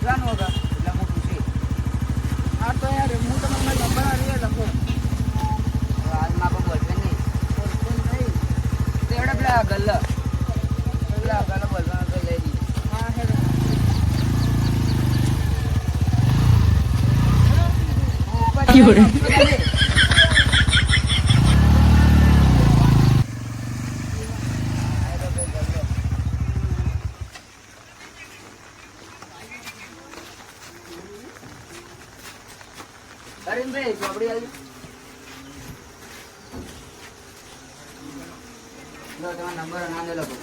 ત્રાણું વગર લખું છે હા તો યાર હું મને નંબર આવીએ લખું હાલમાં પણ બોલશે નહીં. ફોન નહીં. તેવડે પેલા ગલ્લ પેલા ગલ્લ બોલવાનો તો હા હેલો નંબર લખો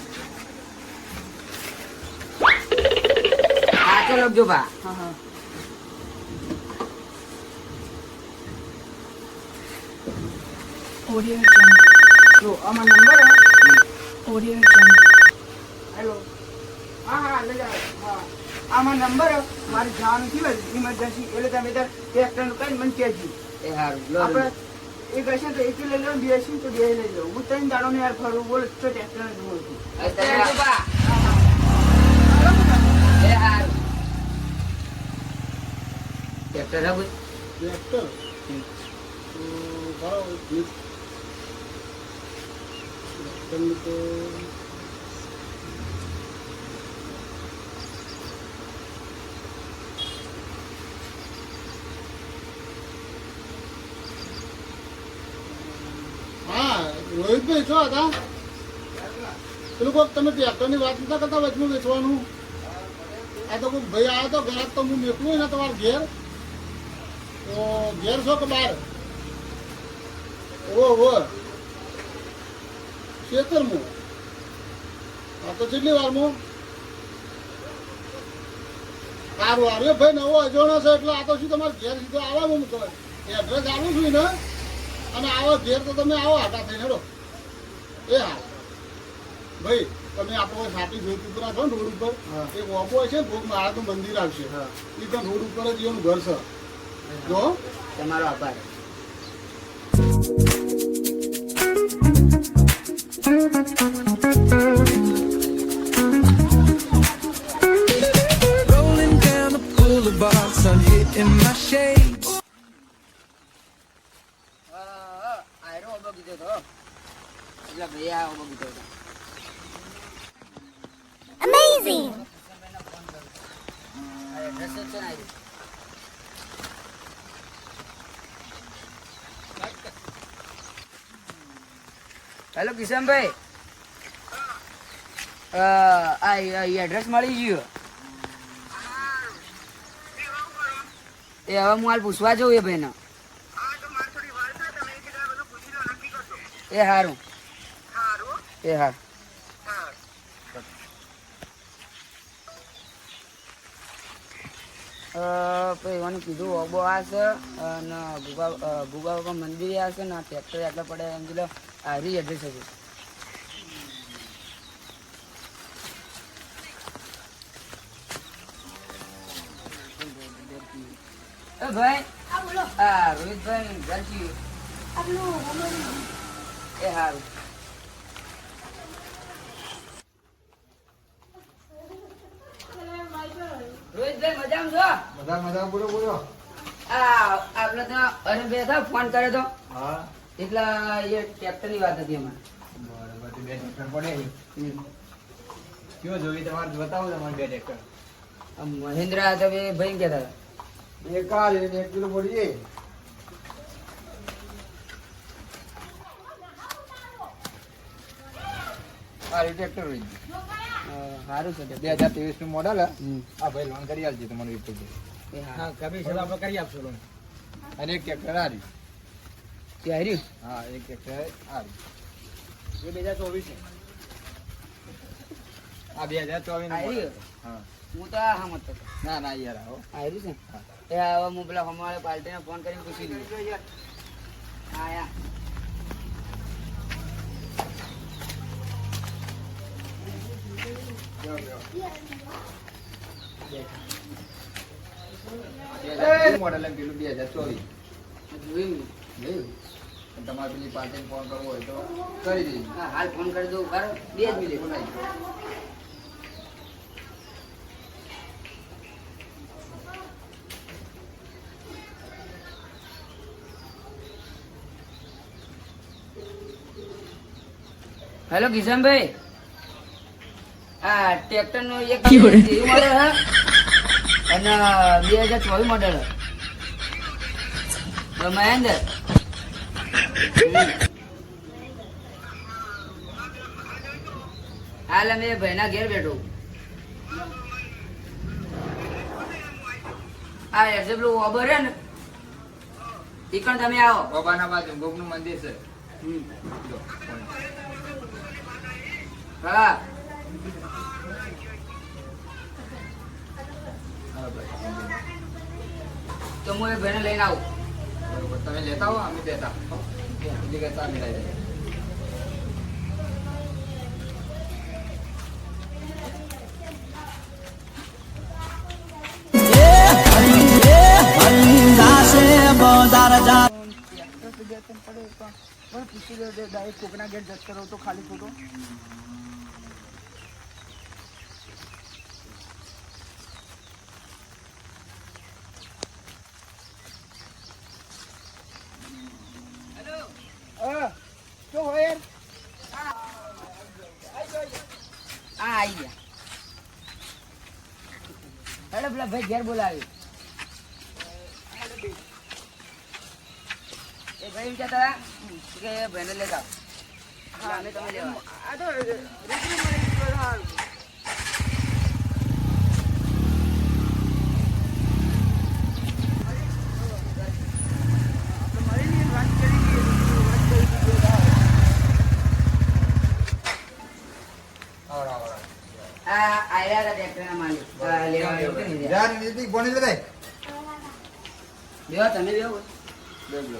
સાચો લખજો બા હા હા. જો આમાં નંબર Audio હેલો હા હા હા. આમાં નંબર મારે જવાનું થયું ઇમરજન્સી એટલે તમે તાર ટેક્ટરનું કઈ મને કહેજો. એ સારું આપણે એક હશે તો લઈ લો બે હશે તો બે લઈ લો. હું ત્રણ દાડો ને યાર ફરવું બોલ તો ટેક્ટર જ જોઉં છું. એ ટ્રેક્ટર બરાબર તો હા રોહિતભાઈ છો હતા પેલું કોઈક તમે ટ્રેક્ટરની વાત નતા કરતા વચમાં વેચવાનું? આ તો કોઈ ભાઈ આવ્યો તો ઘરાક તો હું મેકલું ને તમારા ઘેર? તો ઘેર છો કે બહાર? ઓ ઓ ખેતરમાં? આ તો કેટલી વારમાં? સારું એ ભાઈ નવો અજાણો છે, એટલે આ તો શું તમારે ઘેર સીધો આવા હું તો. એડ્રેસ આવું છું ને અને આવો ઘેર તો તમે આવો, આટા થઈને હેડો. એ હા ભાઈ તમે આપણો સાથી કુતરા છો રોડ ઉપર એ ઓપો છે ભોગ તો મંદિર આવશે. એ તો રોડ ઉપર જ એનું ઘર છે. જો. તમારો આભાર. Amazing! આ એડ્રેસ જ છે ને આયરું. હેલો કિશનભાઈ આ એડ્રેસ મળી ગયું. એ હવે હું હાલ પૂછવા જઉં એ ભાઈને એ સારું એ હા. એવાનું કીધું ઓબો આ છે અને ભૂગા ભૂગા બાપા મંદિર આ છે ને ટ્રેક્ટર એટલે પડે એમ કીધું હારી એડ્રેસ હતું ભાઈ હા રોહિતભાઈ ઘરથી. એ સારું રોહિતભાઈ બધા મજા બોલો બોલો. આ આપણે તો અરે બે હતા ફોન કર્યો તો. હા. એટલે એ ટ્રેક્ટરની વાત હતી અમારે. બરાબર બે ટ્રેક્ટર પડે કયો જોઈ તમારે બતાવો તમારે બે ટ્રેક્ટર. મહિન્દ્રા તમે ભાઈ કહેતા હતા. એક આ એક કિલો પડીએ આ ટ્રેક્ટર હોય. અ, સારું છે બે હજાર ત્રેવીસનું મોડલ હમ. આ ભાઈ લોન કરી આપજો તમારું એક હા. કમી છે આપણે કરી આપશું લોન અને એક ટ્રેક્ટર રહ્યું તે હાર્યું હા એક ટ્રેક્ટર હારી એ બે હજાર ચોવીસ આ બે હજાર ચોવીસ હા. હું તો હા મત ના ના યાર આવો. હાર્યું છે? એ હવે હું પેલા હમણાં પાર્ટીને ફોન કરીને પૂછી લઉં હા મોડલ પેલું બે હજાર ચોવીસ. તમારે પેલી પાર્ટી ફોન કરવો હોય તો કરી હાલ ફોન કરી દઉં બરાબર? બે જ મિનિટ. હેલો કિશનભાઈ. આ ટ્રેક્ટરનું એક મોડેલ હે અને બે હજાર ચોવીસ મોડેલ મહેન્દ્ર. હાલ અમે ભાઈના ઘેર બેઠો. આ એડ્રેસ પેલું ઓબર હે ને? પણ તમે આવો. બાબાના બાજુ ભોગનું મંદિર છે. હમ. હા હા. તો હું એ ભાઈને લઈને આવું. તમે લેતા હો અમે બેઠા. બીજી ચા મિલાઈ કોકના ગેટ જત કરો તો ખાલી ખોટો હા, હોય? યાર હા આઈ ગયા. હેડો પેલા ભાઈ ઘેર બોલાવી. એ ભાઈ વિચારતા કે ભાઈને લેતા આવો. એટલે અમે તમે લેવા આ તો રીતનું મળી ગયું તો સારું. આપણે મળીને વાત કરી લઈએ, વાત કરી લઈએ તો સારું. આવડો, આવડો. આ આયરા હતા ટ્રેક્ટરના માલિક આ લેવા આવ્યો કે નહીં? નીતિક, બોની લે. બેહો, તમે બેહો. બે લો.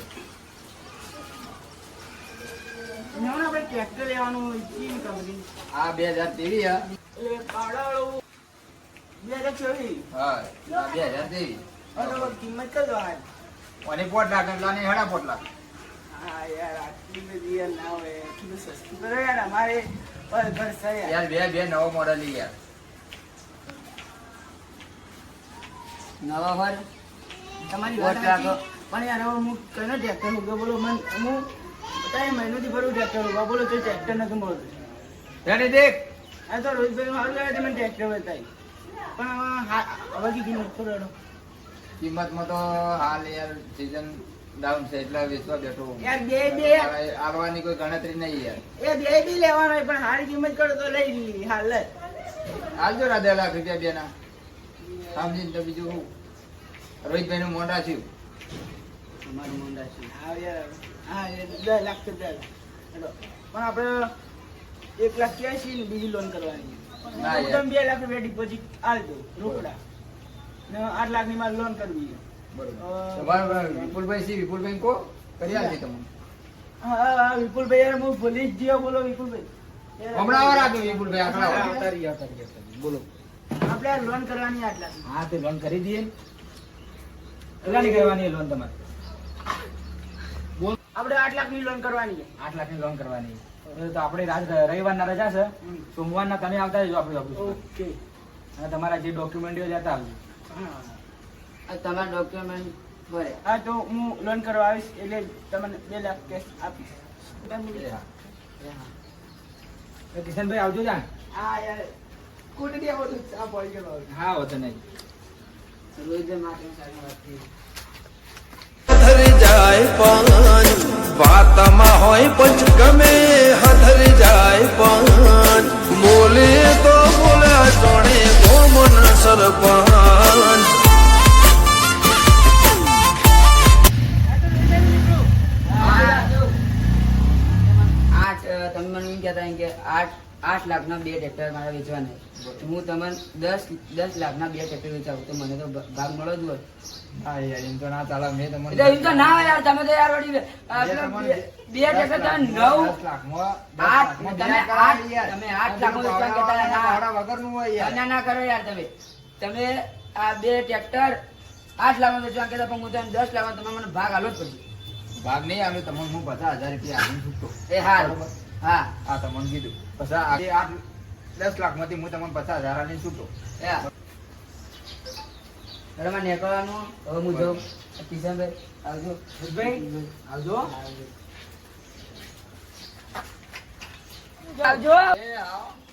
એમાં આપણે ટ્રેક્ટર લેવાનું કંપની આ હા. આ કિંમત કઈ હોય. અને પોટ લાખ એટલે હેડા પોટ લાખ હા યાર આટલી બધી ના હોય. એટલું સસ્તું કરો યાર અમારે પર ઘર યાર. યાર બે બે નવો મોડલ યાર. નવા હોર. તમારી વાત રાખો. પણ યાર હવે હું કઈ ટ્રેક્ટર હું બોલો? મન હું ત્રણ મહિનોથી ભરું ટ્રેક્ટર બોલો તો ટ્રેક્ટર નથી મળતું. હે દેખ. આ તો રોહિતભાઈ સારું મને ટ્રેક્ટર બતાવી. પણ હવે હવે કિંમત નથી કિંમતમાં તો હાલ યાર સીઝન ડાઉન છે એટલે વેચવા બેઠો. યાર બે બે. આવવાની કોઈ ગણતરી નહીં યાર. એ બે બી લેવાનો પણ હારી કિંમત કરો તો લઈ લીધી હાલ હાલ જો રાધા લાખ રૂપિયા બે ના સમજીને તો બીજું હું. રોહિતભાઈ નું મોઢા થયું. અમારું મોઢા છે હા યાર હા દસ લાખ તો દસ પણ આપણે એક લાખ ક્યાં છીએ ને બીજી લોન કરવાની. ના હું યાર. તમે બે લાખ રૂપિયા ડિપોઝિટ આલ રોકડા. ને આઠ લાખની મારે લોન કરવી છે. બરોબર. વિપુલભાઈ સી વિપુલભાઈ કો કરી આપી તમને. હા વિપુલભાઈ યાર હું ભૂલી જ ગયો બોલો વિપુલભાઈ. હમણાં આવો રાખ્યો વિપુલભાઈ બોલો. આપણે લોન કરવાની આટલા હા તે લોન કરી દઈએ. ને. કેટલાની કરવાની લોન તમારે? આપણે આઠ લાખની લોન કરવાની છે. આઠ લાખની લોન કરવાની. તો આપણે રાજ રવિવારના રજા છે. સોમવારના તમે આવતા રહેજો આપણે ઓફિસ ઓકે. અને તમારા જે ડોક્યુમેન્ટો જતા આવજો. તમારા ડોક્યુમેન્ટ ભરે હા તો હું લોન કરવા આવીશ એટલે તમને બે લાખ કેશ આપીશ. કિશનભાઈ આવજો જાણ હા યાર કુટી દે આ પડી ગયો હા હોતો નહીં. રોહિતભાઈ માટે સારી વાત થઈ જાય પણ વાતમાં હોય પંચ ગમે. આઠ લાખના બે ટ્રેક્ટર મારા વેચવાના. હું તમને દસ દસ લાખના બે ટ્રેક્ટર વેચાવું તો મને તો ભાગ મળો જ હોય હા યાર એમ તો ના ચાલે મેં તમને એમ તો ના હોય યાર તમે તો યાર વળી, બે પેલા તમને બે- બે ટ્રેક્ટર તમે દસ નવ આઠ તમે આઠ તમે આઠ લાખમાં આ વેચવા બધું કહેતા ના. ભાડા વગરનું હોય યાર. ના ના કરો યાર તમે તમે આ બે ટ્રેક્ટર આઠ લાખમાં વેચવા કહેતા પણ હું તમને દસ લાખમાં તમે મને ભાગ આલો જ પડશે ભાગ નહીં આવ્યો તમને હું પચાસ હજાર રૂપિયા આપીને છૂટતો એ હાલ બરોબર. હા. હા તમને કીધું. પછી આજે આઠ દસ લાખમાંથી હું તમને પચાસ હજાર આની છૂટો રમા નીકળવાનું હવે હું જાઉં કિશનભાઈ આવજો. ભાઈ આવજો. આવજો.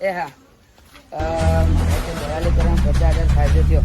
એ હા. ભરાલી ફાયદો થયો.